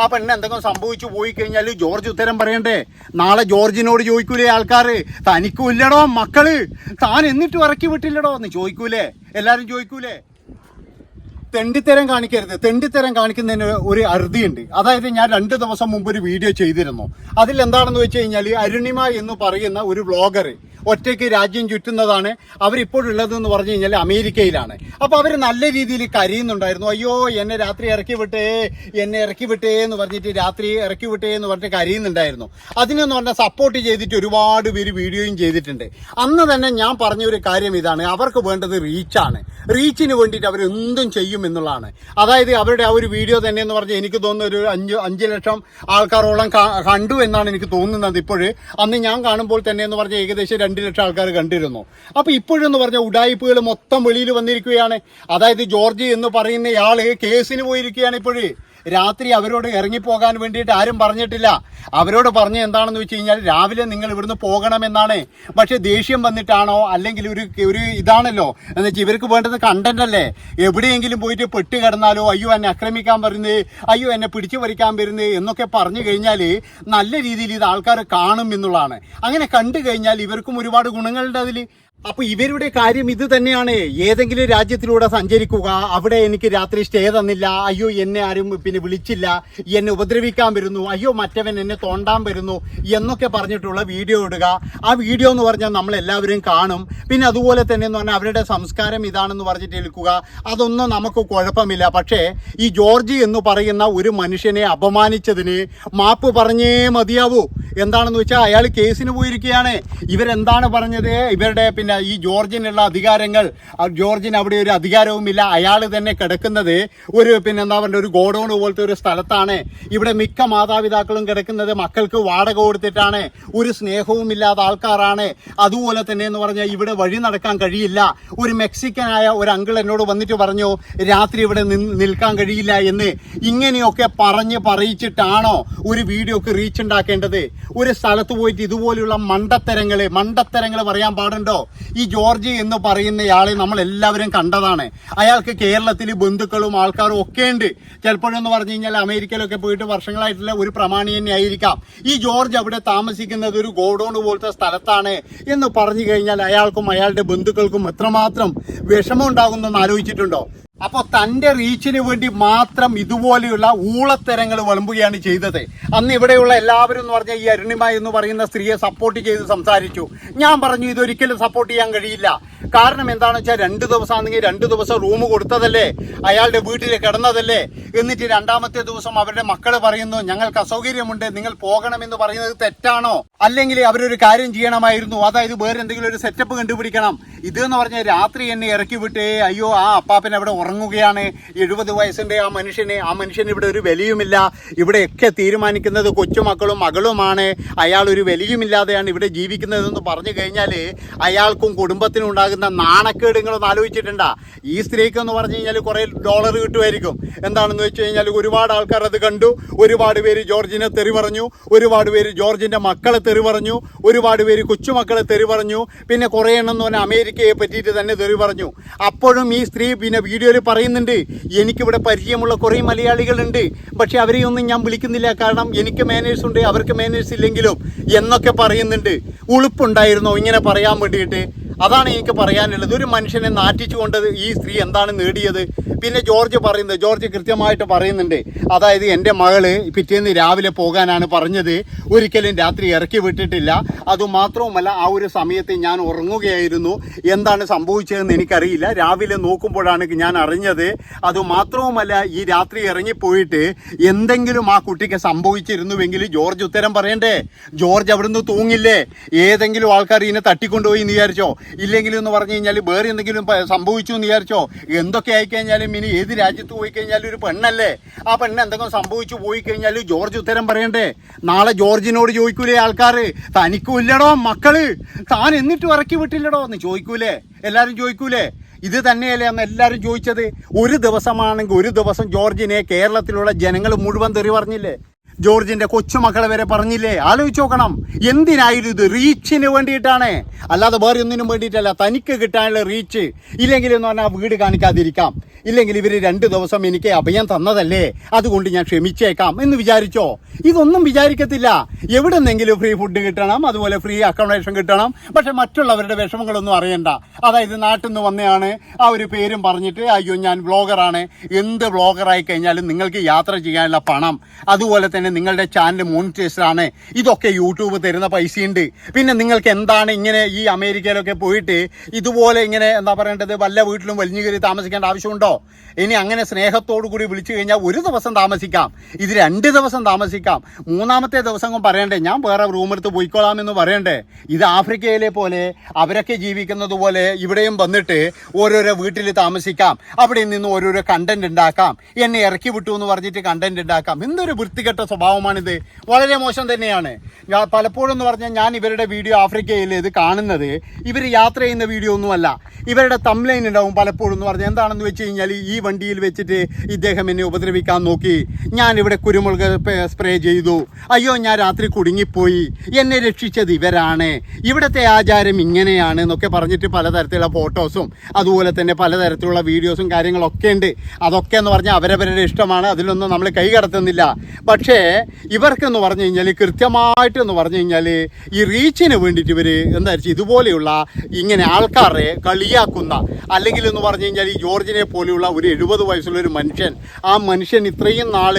ആ പെണ്ണ് എന്തെങ്കിലും സംഭവിച്ചു പോയി കഴിഞ്ഞാൽ ജോർജ് ഉത്തരം പറയണ്ടേ? നാളെ ജോർജിനോട് ചോദിക്കൂലേ ആൾക്കാര്? തനിക്കൂല്ലടോ മക്കൾ. താൻ എന്നിട്ടും ഇറക്കി വിട്ടില്ലടോ എന്ന് ചോദിക്കൂലേ? എല്ലാരും ചോദിക്കൂലേ? തെണ്ടിത്തരം കാണിക്കരുത്. തെണ്ടിത്തരം കാണിക്കുന്നതിന് ഒരു അറുതിയുണ്ട്. അതായത് ഞാൻ രണ്ട് ദിവസം മുമ്പ് ഒരു വീഡിയോ ചെയ്തിരുന്നു. അതിൽ എന്താണെന്ന് വെച്ച് കഴിഞ്ഞാൽ അരുണിമ എന്ന് പറയുന്ന ഒരു വ്ളോഗർ ഒറ്റയ്ക്ക് രാജ്യം ചുറ്റുന്നതാണ് അവരിപ്പോഴുള്ളത് എന്ന് പറഞ്ഞു കഴിഞ്ഞാൽ അമേരിക്കയിലാണ്. അപ്പോൾ അവർ നല്ല രീതിയിൽ കരയുന്നുണ്ടായിരുന്നു. അയ്യോ എന്നെ രാത്രി ഇറക്കി വിട്ടേ എന്നെ ഇറക്കി വിട്ടേ എന്ന് പറഞ്ഞിട്ട് രാത്രി ഇറക്കി വിട്ടേ എന്ന് പറഞ്ഞിട്ട് കരയുന്നുണ്ടായിരുന്നു. അതിനെന്ന് പറഞ്ഞാൽ സപ്പോർട്ട് ചെയ്തിട്ട് ഒരുപാട് പേര് വീഡിയോയും ചെയ്തിട്ടുണ്ട്. അന്ന് തന്നെ ഞാൻ പറഞ്ഞ ഒരു കാര്യം ഇതാണ്. അവർക്ക് വേണ്ടത് റീച്ചാണ് റീച്ചിന് വേണ്ടിയിട്ട് അവർ എന്തും ചെയ്യും എന്നുള്ളതാണ്. അതായത് അവരുടെ ആ ഒരു വീഡിയോ തന്നെ എന്ന് പറഞ്ഞാൽ എനിക്ക് തോന്നുന്ന ഒരു അഞ്ച് അഞ്ച് ലക്ഷം ആൾക്കാരോളം കണ്ടു എന്നാണ് എനിക്ക് തോന്നുന്നത് ഇപ്പോഴ്. അന്ന് ഞാൻ കാണുമ്പോൾ തന്നെ എന്ന് പറഞ്ഞാൽ ഏകദേശം രണ്ട് ലക്ഷം ആൾക്കാർ കണ്ടിരുന്നു. അപ്പൊ ഇപ്പോഴെന്ന് പറഞ്ഞ ഉടായ്പകൾ മൊത്തം വെളിയിൽ വന്നിരിക്കുകയാണ്. അതായത് ജോർജ് എന്ന് പറയുന്നയാൾ കേസിന് പോയിരിക്കുകയാണ് ഇപ്പോഴ്. രാത്രി അവരോട് ഇറങ്ങിപ്പോകാൻ വേണ്ടിയിട്ട് ആരും പറഞ്ഞിട്ടില്ല. അവരോട് പറഞ്ഞ എന്താണെന്ന് വെച്ച് കഴിഞ്ഞാൽ രാവിലെ നിങ്ങൾ ഇവിടുന്ന് പോകണമെന്നാണ്. പക്ഷേ ദേഷ്യം വന്നിട്ടാണോ? അല്ലെങ്കിൽ ഒരു ഒരു ഇതാണല്ലോ? എന്ന് വെച്ചാൽ ഇവർക്ക് വേണ്ടത് കണ്ടന്റ് അല്ലേ? എവിടെയെങ്കിലും പോയിട്ട് പെട്ട് കിടന്നാലോ അയ്യോ എന്നെ ആക്രമിക്കാൻ വരുന്നത് അയ്യോ എന്നെ പിടിച്ചു പറിക്കാൻ വരുന്നത് എന്നൊക്കെ പറഞ്ഞു കഴിഞ്ഞാൽ നല്ല രീതിയിൽ ഇത് ആൾക്കാർ കാണും എന്നുള്ളതാണ്. അങ്ങനെ കണ്ടു കഴിഞ്ഞാൽ ഇവർക്കും ഒരുപാട് ഗുണങ്ങളുണ്ട് അതിൽ അപ്പൊ ഇവരുടെ കാര്യം ഇത് തന്നെയാണ്. ഏതെങ്കിലും രാജ്യത്തിലൂടെ സഞ്ചരിക്കുക. അവിടെ എനിക്ക് രാത്രി സ്റ്റേ തന്നില്ല. അയ്യോ എന്നെ ആരും പിന്നെ വിളിച്ചില്ല. എന്നെ ഉപദ്രവിക്കാൻ വരുന്നു. അയ്യോ മറ്റവൻ എന്നെ തോണ്ടാൻ വരുന്നു എന്നൊക്കെ പറഞ്ഞിട്ടുള്ള വീഡിയോ ഇടുക. ആ വീഡിയോ എന്ന് പറഞ്ഞാൽ നമ്മൾ എല്ലാവരും കാണും. പിന്നെ അതുപോലെ തന്നെ എന്ന് പറഞ്ഞാൽ അവരുടെ സംസ്കാരം ഇതാണെന്ന് പറഞ്ഞിട്ട് എടുക്കുക അതൊന്നും നമുക്ക് കുഴപ്പമില്ല. പക്ഷേ ഈ ജോർജ് എന്ന് പറയുന്ന ഒരു മനുഷ്യനെ അപമാനിച്ചതിന് മാപ്പ് പറഞ്ഞേ മതിയാവൂ. എന്താണെന്ന് വെച്ചാൽ അയാൾ കേസിന് പോയിരിക്കുകയാണ്. ഇവരെന്താണ് പറഞ്ഞത്? ഇവരുടെ പിന്നെ ഈ ജോർജിനുള്ള അധികാരങ്ങൾ ജോർജിന് അവിടെ ഒരു അധികാരവുമില്ല. അയാൾ തന്നെ കിടക്കുന്നത് ഒരു പിന്നെ എന്താ പറയുക ഒരു ഗോഡൗൺ പോലത്തെ ഒരു സ്ഥലത്താണ്. ഇവിടെ മിക്ക മാതാപിതാക്കളും കിടക്കുന്നത് മക്കൾക്ക് വാടക കൊടുത്തിട്ടാണ്. ഒരു സ്നേഹവും ഇല്ലാത്ത ആൾക്കാരാണ്. അതുപോലെ തന്നെ എന്ന് പറഞ്ഞാൽ ഇവിടെ വഴി നടക്കാൻ കഴിയില്ല. ഒരു മെക്സിക്കനായ ഒരു അങ്കിൾ എന്നോട് വന്നിട്ട് പറഞ്ഞു രാത്രി ഇവിടെ നിൽക്കാൻ കഴിയില്ല എന്ന്. ഇങ്ങനെയൊക്കെ പറഞ്ഞ് പറയിച്ചിട്ടാണോ ഒരു വീഡിയോക്ക് റീച്ച് ഉണ്ടാക്കേണ്ടത്? ഒരു സ്ഥലത്ത് പോയിട്ട് ഇതുപോലെയുള്ള മണ്ടത്തരങ്ങൾ മണ്ടത്തരങ്ങൾ പറയാൻ പാടുണ്ടോ? ഈ ജോർജ് എന്ന് പറയുന്നയാളെ നമ്മൾ എല്ലാവരും കണ്ടതാണ്. അയാൾക്ക് കേരളത്തിൽ ബന്ധുക്കളും ആൾക്കാരും ഒക്കെ ഉണ്ട്. ചിലപ്പോഴെന്ന് പറഞ്ഞു കഴിഞ്ഞാൽ അമേരിക്കയിലൊക്കെ പോയിട്ട് വർഷങ്ങളായിട്ടുള്ള ഒരു പ്രമാണി തന്നെ ആയിരിക്കാം. ഈ ജോർജ് അവിടെ താമസിക്കുന്നത് ഒരു ഗോഡൌൺ പോലത്തെ സ്ഥലത്താണ് എന്ന് പറഞ്ഞു കഴിഞ്ഞാൽ അയാൾക്കും അയാളുടെ ബന്ധുക്കൾക്കും എത്രമാത്രം വിഷമം ഉണ്ടാകുന്നെന്ന് ആലോചിച്ചിട്ടുണ്ടോ? അപ്പൊ തന്റെ റീച്ചിന് വേണ്ടി മാത്രം ഇതുപോലെയുള്ള ഊളത്തരങ്ങൾ വിളമ്പുകയാണ് ചെയ്തത്. അന്ന് ഇവിടെയുള്ള എല്ലാവരും എന്ന് പറഞ്ഞാൽ ഈ അരുണിമ എന്ന് പറയുന്ന സ്ത്രീയെ സപ്പോർട്ട് ചെയ്ത് സംസാരിച്ചു. ഞാൻ പറഞ്ഞു ഇതൊരിക്കലും സപ്പോർട്ട് ചെയ്യാൻ കഴിയില്ല. കാരണം എന്താണെന്ന് വെച്ചാൽ രണ്ട് ദിവസമാണെങ്കിൽ രണ്ട് ദിവസം റൂം കൊടുത്തതല്ലേ? അയാളുടെ വീട്ടിൽ കിടന്നതല്ലേ? എന്നിട്ട് രണ്ടാമത്തെ ദിവസം അവരുടെ മക്കൾ പറയുന്നു ഞങ്ങൾക്ക് അസൗകര്യമുണ്ട് നിങ്ങൾ പോകണമെന്ന് പറയുന്നത് തെറ്റാണോ? അല്ലെങ്കിൽ അവരൊരു കാര്യം ചെയ്യണമായിരുന്നു. അതായത് വേറെ എന്തെങ്കിലും ഒരു സെറ്റപ്പ് കണ്ടുപിടിക്കണം. ഇത് എന്ന് പറഞ്ഞാൽ രാത്രി എന്നെ ഇറക്കി വിട്ടേ അയ്യോ ആ അപ്പാപ്പൻ അവിടെ ഉറങ്ങുകയാണ്. എഴുപത് വയസ്സിന്റെ ആ മനുഷ്യനെ ആ മനുഷ്യന് ഇവിടെ ഒരു വിലയുമില്ല. ഇവിടെയൊക്കെ തീരുമാനിക്കുന്നത് കൊച്ചുമക്കളും മകളുമാണ്. അയാൾ ഒരു വിലയുമില്ലാതെയാണ് ഇവിടെ ജീവിക്കുന്നതെന്ന് പറഞ്ഞു കഴിഞ്ഞാൽ അയാൾക്കും കുടുംബത്തിനും ഉണ്ടാകുന്ന നാണക്കേടുകളൊന്നും ആലോചിച്ചിട്ടുണ്ടാ? ഈ സ്ത്രീക്ക് എന്ന് പറഞ്ഞു കഴിഞ്ഞാൽ കുറേ ഡോളർ കിട്ടുമായിരിക്കും. എന്താണെന്ന് വെച്ച് കഴിഞ്ഞാൽ ഒരുപാട് ആൾക്കാർ അത് കണ്ടു. ഒരുപാട് പേര് ജോർജിനെ തെറി പറഞ്ഞു ഒരുപാട് പേര് ജോർജിന്റെ മക്കളെ തെറി പറഞ്ഞു ഒരുപാട് പേര് കൊച്ചുമക്കളെ തെറി പറഞ്ഞു പിന്നെ കുറേ എണ്ണം എന്ന് പറഞ്ഞാൽ അമേരിക്കയെ പറ്റിയിട്ട് തന്നെ തെറി പറഞ്ഞു അപ്പോഴും ഈ സ്ത്രീ പിന്നെ വീഡിയോയിൽ പറയുന്നുണ്ട് എനിക്കിവിടെ പരിചയമുള്ള കുറേ മലയാളികളുണ്ട് പക്ഷെ അവരെയൊന്നും ഞാൻ വിളിക്കുന്നില്ല. കാരണം എനിക്ക് മാനേഴ്സ് ഉണ്ട് അവർക്ക് മാനേഴ്സ് ഇല്ലെങ്കിലും എന്നൊക്കെ പറയുന്നുണ്ട്. ഉളുപ്പുണ്ടായിരുന്നോ? ഇങ്ങനെ പറയാൻ വേണ്ടിയിട്ട്. അതാണ് എനിക്ക് പറയാനുള്ളത്. ഒരു മനുഷ്യനെ നാറ്റിച്ചുകൊണ്ട് ഈ സ്ത്രീ എന്താണ് നേടിയത്? പിന്നെ ജോർജ് പറയുന്നത് ജോർജ് കൃത്യമായിട്ട് പറയുന്നുണ്ട്. അതായത് എന്റെ മകൾ പിറ്റേന്ന് രാവിലെ പോകാനാണ് പറഞ്ഞത്. ഒരിക്കലും രാത്രി ഇറക്കി വിട്ടിട്ടില്ല. അതുമാത്രവുമല്ല ആ ഒരു സമയത്ത് ഞാൻ ഉറങ്ങുകയായിരുന്നു. എന്താണ് സംഭവിച്ചതെന്ന് എനിക്കറിയില്ല. രാവിലെ നോക്കുമ്പോഴാണ് ഞാൻ അറിഞ്ഞത്. അതുമാത്രവുമല്ല ഈ രാത്രി ഇറങ്ങിപ്പോയിട്ട് എന്തെങ്കിലും ആ കുട്ടിക്ക് സംഭവിച്ചിരുന്നുവെങ്കിൽ ജോർജ് ഉത്തരം പറയണ്ടേ? ജോർജ് അവിടുന്ന് തൂങ്ങില്ലേ? ഏതെങ്കിലും ആൾക്കാർ ഇതിനെ തട്ടിക്കൊണ്ടുപോയി എന്ന് വിചാരിച്ചോ? ഇല്ലെങ്കിൽ എന്ന് പറഞ്ഞു കഴിഞ്ഞാൽ വേറെ എന്തെങ്കിലും സംഭവിച്ചു എന്ന് വിചാരിച്ചോ? എന്തൊക്കെ ആയിക്കഴിഞ്ഞാലും ഇനി ഏത് രാജ്യത്ത് പോയി കഴിഞ്ഞാലും ഒരു പെണ്ണല്ലേ? ആ പെണ്ണ് എന്തെങ്കിലും സംഭവിച്ചു പോയി കഴിഞ്ഞാൽ ജോർജ് ഉത്തരം പറയണ്ടേ? നാളെ ജോർജിനോട് ചോദിക്കൂലേ ആൾക്കാർ തനിക്കും ഇല്ലടോ മക്കൾ. താൻ എന്നിട്ട് ഇറക്കി വിട്ടില്ലടോ എന്ന് ചോദിക്കൂലേ? എല്ലാവരും ചോദിക്കൂലേ? ഇത് തന്നെയല്ലേ അന്ന് എല്ലാവരും ചോദിച്ചത്? ഒരു ദിവസമാണെങ്കിൽ ഒരു ദിവസം ജോർജിനെ കേരളത്തിലുള്ള ജനങ്ങൾ മുഴുവൻ തെറി പറഞ്ഞില്ലേ? ജോർജിന്റെ കൊച്ചുമക്കളെ വരെ പറഞ്ഞില്ലേ? ആലോചിച്ച് നോക്കണം. എന്തിനായിരുന്നു ഇത് റീച്ചിന് വേണ്ടിയിട്ടാണ്? അല്ലാതെ വേറെ ഒന്നിനും വേണ്ടിയിട്ടല്ല തനിക്ക് കിട്ടാനുള്ള റീച്ച്. ഇല്ലെങ്കിൽ എന്ന് പറഞ്ഞാൽ വീട് കാണിക്കാതിരിക്കാം. ഇല്ലെങ്കിൽ ഇവർ രണ്ട് ദിവസം എനിക്ക് അഭയം തന്നതല്ലേ? അതുകൊണ്ട് ഞാൻ ക്ഷമിച്ചേക്കാം എന്ന് വിചാരിച്ചോ? ഇതൊന്നും വിചാരിക്കത്തില്ല. എവിടെന്നെങ്കിലും ഫ്രീ ഫുഡ് കിട്ടണം അതുപോലെ ഫ്രീ അക്കോമഡേഷൻ കിട്ടണം. പക്ഷെ മറ്റുള്ളവരുടെ വിഷമങ്ങളൊന്നും അറിയണ്ട. അതായത് നാട്ടിൽ നിന്ന് വന്നതാണ് ആ ഒരു പേരും പറഞ്ഞിട്ട് അയ്യോ ഞാൻ വ്ളോഗറാണ് എന്ത് വ്ളോഗറായി കഴിഞ്ഞാലും നിങ്ങൾക്ക് യാത്ര ചെയ്യാനുള്ള പണം. അതുപോലെ തന്നെ നിങ്ങളുടെ ചാനൽ മോണിറ്റൈസ്ഡ് ആണ്. ഇതൊക്കെ യൂട്യൂബ് തരുന്ന പൈസയുണ്ട്. പിന്നെ നിങ്ങൾക്ക് എന്താണ് ഇങ്ങനെ ഈ അമേരിക്കയിലൊക്കെ പോയിട്ട് ഇതുപോലെ ഇങ്ങനെ എന്താ പറയേണ്ടത്? വല്ല വീട്ടിലും വലിഞ്ഞു കയറി താമസിക്കേണ്ട ആവശ്യമുണ്ടോ? ഇനി അങ്ങനെ സ്നേഹത്തോടു കൂടി വിളിച്ചു കഴിഞ്ഞാൽ ഒരു ദിവസം താമസിക്കാം. ഇത് രണ്ട് ദിവസം താമസിക്കാം. മൂന്നാമത്തെ ദിവസം പറയണ്ടേ ഞാൻ വേറെ റൂമെടുത്ത് പോയിക്കോളാം എന്ന് പറയണ്ടേ? ഇത് ആഫ്രിക്കയിലെ പോലെ അവരൊക്കെ ജീവിക്കുന്നത് പോലെ ഇവിടെയും വന്നിട്ട് ഓരോരോ വീട്ടിൽ താമസിക്കാം. അവിടെ നിന്ന് ഓരോരോ കണ്ടന്റ് ഉണ്ടാക്കാം. എന്നെ ഇറക്കി വിട്ടു എന്ന് പറഞ്ഞിട്ട് കണ്ടന്റ് ഉണ്ടാക്കാം. എന്തൊരു വൃത്തികെട്ട സ്വഭാവമാണിത്. വളരെ മോശം തന്നെയാണ്. ഞാൻ പലപ്പോഴും എന്ന് പറഞ്ഞാൽ ഞാൻ ഇവരുടെ വീഡിയോ ആഫ്രിക്കയിൽ ഇത് കാണുന്നത്. ഇവർ യാത്ര ചെയ്യുന്ന വീഡിയോ ഒന്നുമല്ല. ഇവരുടെ തംലൈൻ ഉണ്ടാവും പലപ്പോഴും എന്ന് പറഞ്ഞാൽ എന്താണെന്ന് വെച്ച് കഴിഞ്ഞാൽ ഈ വണ്ടിയിൽ വെച്ചിട്ട് ഇദ്ദേഹം എന്നെ ഉപദ്രവിക്കാൻ നോക്കി. ഞാൻ ഇവിടെ കുരുമുളക് സ്പ്രേ ചെയ്തു. അയ്യോ ഞാൻ രാത്രി കുടുങ്ങിപ്പോയി. എന്നെ രക്ഷിച്ചത് ഇവരാണ്. ഇവിടുത്തെ ആചാരം ഇങ്ങനെയാണ് എന്നൊക്കെ പറഞ്ഞിട്ട് പലതരത്തിലുള്ള ഫോട്ടോസും അതുപോലെ തന്നെ പലതരത്തിലുള്ള വീഡിയോസും കാര്യങ്ങളൊക്കെ ഉണ്ട്. അതൊക്കെ എന്ന് പറഞ്ഞാൽ അവരവരുടെ ഇഷ്ടമാണ്. അതിലൊന്നും നമ്മൾ കൈ കടത്തുന്നില്ല. പക്ഷേ ഇവർക്കെന്ന് പറഞ്ഞു കഴിഞ്ഞാൽ കൃത്യമായിട്ട് എന്ന് പറഞ്ഞു കഴിഞ്ഞാൽ ഈ റീച്ചിന് വേണ്ടിയിട്ട് ഇവർ എന്താ വെച്ചാൽ ഇതുപോലെയുള്ള ഇങ്ങനെ ആൾക്കാരെ കളിയാക്കുന്ന അല്ലെങ്കിൽ എന്ന് പറഞ്ഞു കഴിഞ്ഞാൽ ഈ ജോർജിനെ പോലെയുള്ള ഒരു എഴുപത് വയസ്സുള്ള ഒരു മനുഷ്യൻ ആ മനുഷ്യൻ ഇത്രയും നാൾ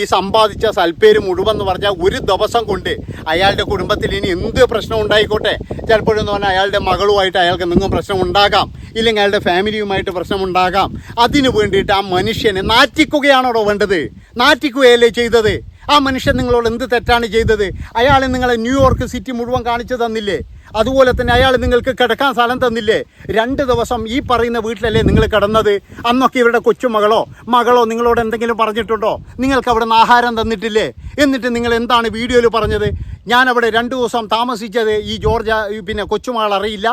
ഈ സമ്പാദിച്ച സൽപ്പേര് മുഴുവൻ എന്ന് പറഞ്ഞാൽ ഒരു ദിവസം കൊണ്ട് അയാളുടെ കുടുംബത്തിൽ ഇനി എന്ത് പ്രശ്നം ഉണ്ടായിക്കോട്ടെ? ചിലപ്പോഴെന്ന് പറഞ്ഞാൽ അയാളുടെ മകളുമായിട്ട് അയാൾക്ക് എന്തെങ്കിലും പ്രശ്നം ഉണ്ടാകാം ഇല്ലെങ്കിൽ അയാളുടെ ഫാമിലിയുമായിട്ട് പ്രശ്നം ഉണ്ടാകാം. അതിനു വേണ്ടിയിട്ട് ആ മനുഷ്യനെ നാറ്റിക്കുകയാണോ വേണ്ടത്? നാറ്റിക്കുകയല്ലേ ചെയ്തത്? ആ മനുഷ്യൻ നിങ്ങളോട് എന്ത് തെറ്റാണ് ചെയ്തത്? അയാൾ നിങ്ങളെ ന്യൂയോർക്ക് സിറ്റി മുഴുവൻ കാണിച്ചു തന്നില്ലേ? അതുപോലെ തന്നെ അയാൾ നിങ്ങൾക്ക് കിടക്കാൻ സ്ഥലം തന്നില്ലേ? രണ്ട് ദിവസം ഈ പറയുന്ന വീട്ടിലല്ലേ നിങ്ങൾ കിടന്നത്? അന്നൊക്കെ ഇവരുടെ കൊച്ചുമകളോ മകളോ നിങ്ങളോട് എന്തെങ്കിലും പറഞ്ഞിട്ടുണ്ടോ? നിങ്ങൾക്ക് അവിടെ നിന്ന് ആഹാരം തന്നിട്ടില്ലേ? എന്നിട്ട് നിങ്ങൾ എന്താണ് വീഡിയോയിൽ പറഞ്ഞത്? ഞാൻ അവിടെ രണ്ട് ദിവസം താമസിച്ചത് ഈ ജോർജ് പിന്നെ കൊച്ചുമകൾ അറിയില്ല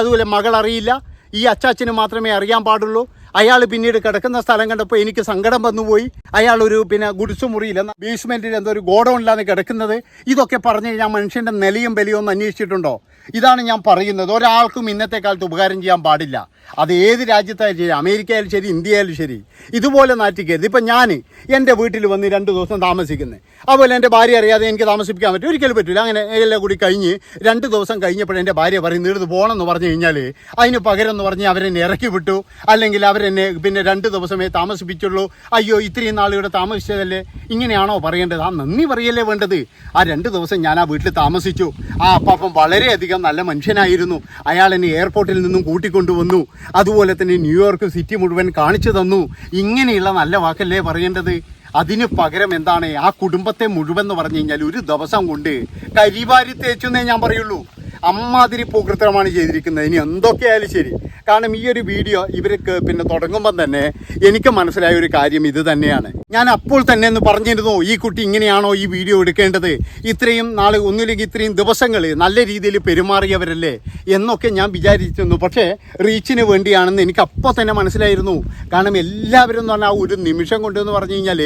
അതുപോലെ മകൾ അറിയില്ല. ഈ അച്ചാച്ചന് മാത്രമേ അറിയാൻ പാടുള്ളൂ. അയാൾ പിന്നീട് കിടക്കുന്ന സ്ഥലം കണ്ടപ്പോൾ എനിക്ക് സങ്കടം വന്നുപോയി. അയാൾ ഒരു പിന്നെ ഗുഡ്സ് മുറിയില്ല ബേസ്മെന്റിൽ എന്തോ ഒരു ഗോഡൗണിലാണ് കിടക്കുന്നത്. ഇതൊക്കെ പറഞ്ഞു കഴിഞ്ഞാൽ മനുഷ്യന്റെ നിലയും ബലിയും ഒന്ന് അന്വേഷിച്ചിട്ടുണ്ടോ? ഇതാണ് ഞാൻ പറയുന്നത്. ഒരാൾക്കും ഇന്നത്തെ കാലത്ത് ഉപകാരം ചെയ്യാൻ പാടില്ല. അത് ഏത് രാജ്യത്തായാലും ശരി അമേരിക്കയായാലും ശരി ഇന്ത്യയായാലും ശരി. ഇതുപോലെ നാറ്റിക്കരുത്. ഇപ്പം ഞാൻ എന്റെ വീട്ടിൽ വന്ന് രണ്ട് ദിവസം താമസിക്കുന്നത് അതുപോലെ എന്റെ ഭാര്യ അറിയാതെ എനിക്ക് താമസിപ്പിക്കാൻ പറ്റും. ഒരിക്കലും പറ്റില്ല അങ്ങനെ എല്ലാം കൂടി കഴിഞ്ഞ് രണ്ട് ദിവസം കഴിഞ്ഞപ്പോൾ എന്റെ ഭാര്യ പറയും പോകണം പോകണമെന്ന് പറഞ്ഞു കഴിഞ്ഞാൽ അതിന് പകരം എന്ന് പറഞ്ഞ് അവരെന്നെ ഇറക്കി വിട്ടു. അല്ലെങ്കിൽ അവരെന്നെ പിന്നെ രണ്ട് ദിവസമേ താമസിപ്പിച്ചുള്ളൂ. അയ്യോ ഇത്രയും നാൾ ഇവിടെ താമസിച്ചതല്ലേ? ഇങ്ങനെയാണോ പറയേണ്ടത്. ആ നന്ദി പറയല്ലേ വേണ്ടത്? ആ രണ്ട് ദിവസം ഞാൻ ആ വീട്ടിൽ താമസിച്ചു. ആ അപ്പം വളരെയധികം നല്ല മനുഷ്യനായിരുന്നു. അയാൾ എന്നെ എയർപോർട്ടിൽ നിന്നും കൂട്ടിക്കൊണ്ടുവന്നു. അതുപോലെ തന്നെ ന്യൂയോർക്ക് സിറ്റി മുഴുവൻ കാണിച്ചു തന്നു. ഇങ്ങനെയുള്ള നല്ല വാക്കല്ലേ പറയേണ്ടത്? അതിന് പകരം എന്താണ്? ആ കുടുംബത്തെ മുഴുവൻ എന്ന് പറഞ്ഞു കഴിഞ്ഞാൽ ഒരു ദിവസം കൊണ്ട് കരിവാരി തേച്ചെന്നേ ഞാൻ പറയുള്ളൂ. അമ്മാതിരി പൂകൃത്രമാണ് ചെയ്തിരിക്കുന്നത്. ഇനി എന്തൊക്കെയായാലും ശരി. കാരണം ഈ ഒരു വീഡിയോ ഇവർക്ക് പിന്നെ തുടങ്ങുമ്പം തന്നെ എനിക്ക് മനസ്സിലായ ഒരു കാര്യം ഇത് തന്നെയാണ്. ഞാൻ അപ്പോൾ തന്നെ എന്ന് പറഞ്ഞിരുന്നു ഈ കുട്ടി ഇങ്ങനെയാണോ ഈ വീഡിയോ എടുക്കേണ്ടത്? ഇത്രയും നാൾ ഒന്നുമില്ലെങ്കിൽ ഇത്രയും ദിവസങ്ങൾ നല്ല രീതിയിൽ പെരുമാറിയവരല്ലേ? എന്നൊക്കെ ഞാൻ വിചാരിച്ചിരുന്നു. പക്ഷേ റീച്ചിന് വേണ്ടിയാണെന്ന് എനിക്ക് അപ്പോൾ തന്നെ മനസ്സിലായിരുന്നു. കാരണം എല്ലാവരും എന്ന് പറഞ്ഞാൽ ഒരു നിമിഷം കൊണ്ടെന്ന് പറഞ്ഞു കഴിഞ്ഞാൽ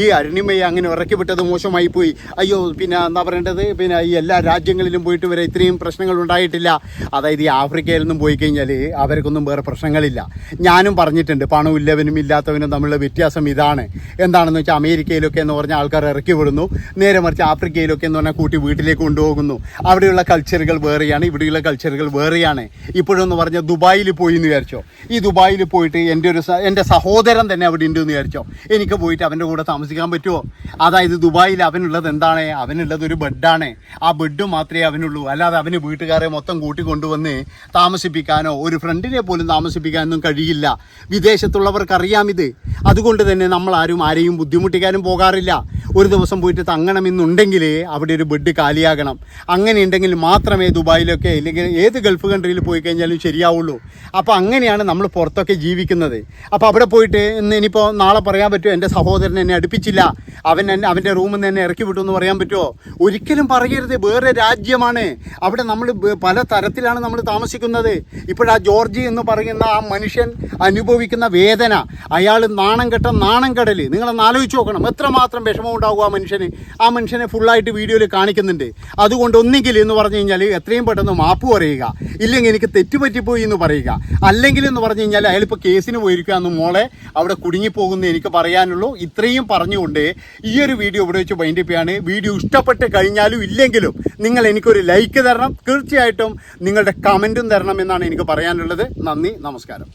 ഈ അരുണിമയെ അങ്ങനെ ഇറക്കി വിട്ടത് മോശമായി പോയി അയ്യോ പിന്നെ എന്താ പറയേണ്ടത്? പിന്നെ ഈ എല്ലാ രാജ്യങ്ങളിലും പോയിട്ട് വരെ ഇത്രയും പ്രശ്നങ്ങൾ ഉണ്ടായിട്ടില്ല. അതായത് ഈ ആഫ്രിക്കയിൽ നിന്നും പോയി കഴിഞ്ഞാൽ അവർക്കൊന്നും വേറെ പ്രശ്നങ്ങളില്ല. ഞാനും പറഞ്ഞിട്ടുണ്ട് പണം ഇല്ലവനും ഇല്ലാത്തവനും തമ്മിലുള്ള വ്യത്യാസം ഇതാണ്. എന്താണെന്ന് വെച്ചാൽ അമേരിക്കയിലൊക്കെ എന്ന് പറഞ്ഞാൽ ആൾക്കാർ ഇറക്കി വിടുന്നു. നേരെ മറിച്ച് ആഫ്രിക്കയിലൊക്കെ എന്ന് പറഞ്ഞാൽ കൂട്ടി വീട്ടിലേക്ക് കൊണ്ടുപോകുന്നു. അവിടെയുള്ള കൾച്ചറുകൾ വേറെയാണ് ഇവിടെയുള്ള കൾച്ചറുകൾ വേറെയാണ്. ഇപ്പോഴെന്ന് പറഞ്ഞാൽ ദുബായിൽ പോയി എന്ന് വിചാരിച്ചോ. ഈ ദുബായിൽ പോയിട്ട് എന്റെ ഒരു എന്റെ സഹോദരൻ തന്നെ അവിടെ ഉണ്ട് എന്ന് വിചാരിച്ചോ. എനിക്ക് പോയിട്ട് അവന്റെ കൂടെ താമസിക്കാൻ പറ്റുമോ? അതായത് ദുബായിൽ അവനുള്ളത് എന്താണ്? അവനുള്ളത് ഒരു ബെഡാണ്. ആ ബെഡ് മാത്രമേ അവനുള്ളൂ. അല്ലാതെ അവന് വീട്ടുകാരെ മൊത്തം കൂട്ടിക്കൊണ്ടുവന്ന് താമസിപ്പിക്കാനോ ഒരു ഫ്രണ്ടിനെ പോലും താമസിപ്പിക്കാനൊന്നും കഴിയില്ല. വിദേശത്തുള്ളവർക്ക് അറിയാം ഇത് അതുകൊണ്ട് തന്നെ നമ്മൾ ആരും ആരെയും ബുദ്ധിമുട്ടിക്കാനും പോകാറില്ല. ഒരു ദിവസം പോയിട്ട് തങ്ങണമെന്നുണ്ടെങ്കിൽ അവിടെ ഒരു ബെഡ് കാലിയാകണം. അങ്ങനെ ഉണ്ടെങ്കിൽ മാത്രമേ ദുബായിലൊക്കെ അല്ലെങ്കിൽ ഏത് ഗൾഫ് കൺട്രിയിൽ പോയി കഴിഞ്ഞാലും ശരിയാവുള്ളൂ. അപ്പോൾ അങ്ങനെയാണ് നമ്മൾ പുറത്തൊക്കെ ജീവിക്കുന്നത്. അപ്പോൾ അവിടെ പോയിട്ട് ഇന്ന് ഇനിയിപ്പോൾ നാളെ പറയാൻ പറ്റുമോ? എന്റെ സഹോദരൻ എന്നെ അടുപ്പിച്ചില്ല. അവൻ എന്നെ അവന്റെ റൂമിൽ നിന്ന് എന്നെ ഇറക്കി വിട്ടു എന്ന് പറയാൻ പറ്റുമോ? ഒരിക്കലും പറയരുത്. വേറെ രാജ്യമാണ്. അവിടെ നമ്മൾ പല തരത്തിലാണ് നമ്മൾ താമസിക്കുന്നത്. ഇപ്പോഴാ ജോർജി എന്ന് പറയുന്ന ആ മനുഷ്യൻ അനുഭവിക്കുന്ന വേദന അയാൾ നാണം കെട്ട നാണം കടൽ. നിങ്ങളൊന്ന് ആലോചിച്ച് നോക്കണം. എത്രമാത്രം വിഷമം ഉണ്ടാകും ആ മനുഷ്യന്. ആ മനുഷ്യനെ ഫുള്ളായിട്ട് വീഡിയോയിൽ കാണിക്കുന്നുണ്ട്. അതുകൊണ്ട് ഒന്നെങ്കിൽ എന്ന് പറഞ്ഞു കഴിഞ്ഞാൽ എത്രയും പെട്ടെന്ന് മാപ്പ് പറയുക. ഇല്ലെങ്കിൽ എനിക്ക് തെറ്റുപറ്റിപ്പോയി എന്ന് പറയുക. അല്ലെങ്കിൽ എന്ന് പറഞ്ഞു കഴിഞ്ഞാൽ അയാളിപ്പോൾ കേസിന് പോയിരിക്കുക എന്ന് മോളെ. അവിടെ കുടുങ്ങിപ്പോകുന്നു എനിക്ക് പറയാനുള്ളൂ. ഇത്രയും പറഞ്ഞുകൊണ്ട് ഈ ഒരു വീഡിയോ ഇവിടെ വെച്ച് ചെയ്യാണ്. വീഡിയോ ഇഷ്ടപ്പെട്ട് കഴിഞ്ഞാലും ഇല്ലെങ്കിലും നിങ്ങൾ എനിക്കൊരു ലൈക്ക് തരണം. തീർച്ചയായിട്ടും നിങ്ങളുടെ കമന്റും തരണമെന്നാണ് എനിക്ക് പറയാനുള്ളത്. നന്ദി നമസ്കാരം.